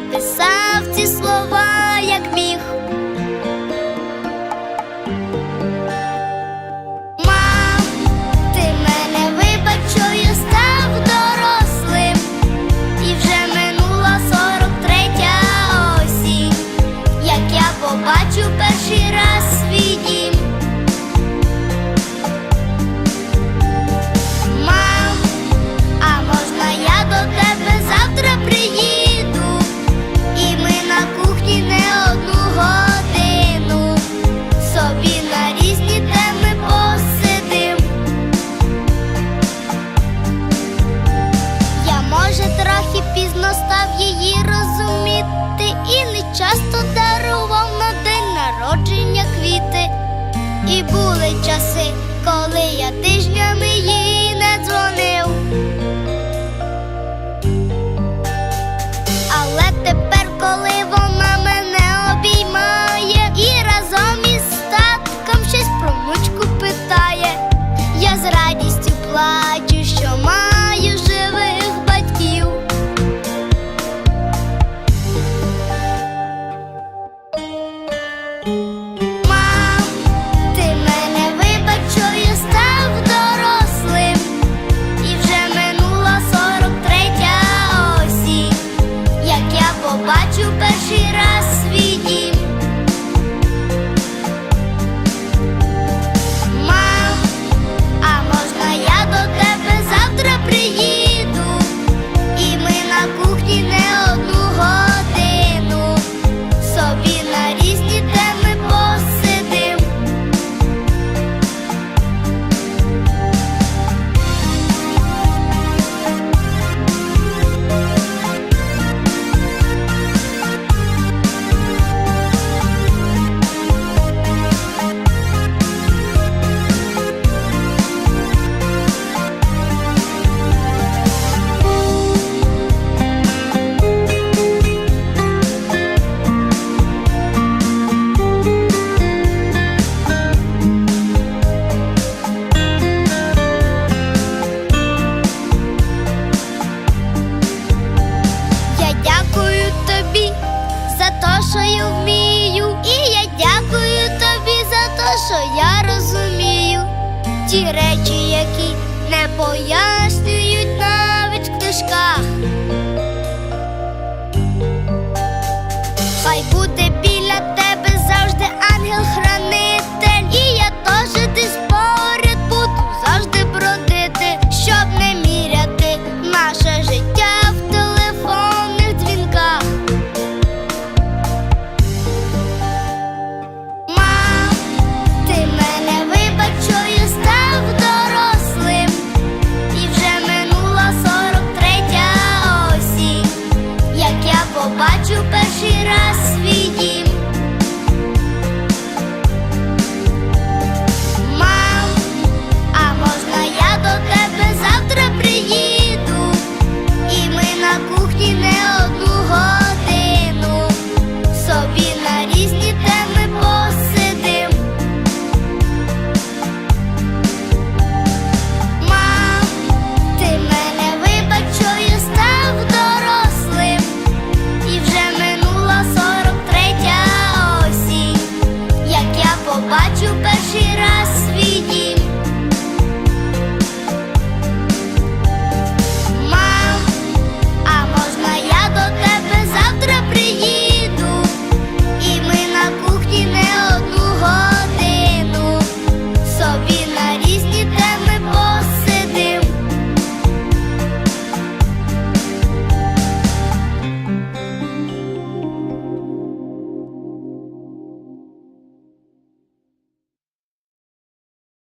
up this afternoon. часто дарував на день народження квіти, і були часи, коли я. ті речі, які не бояться.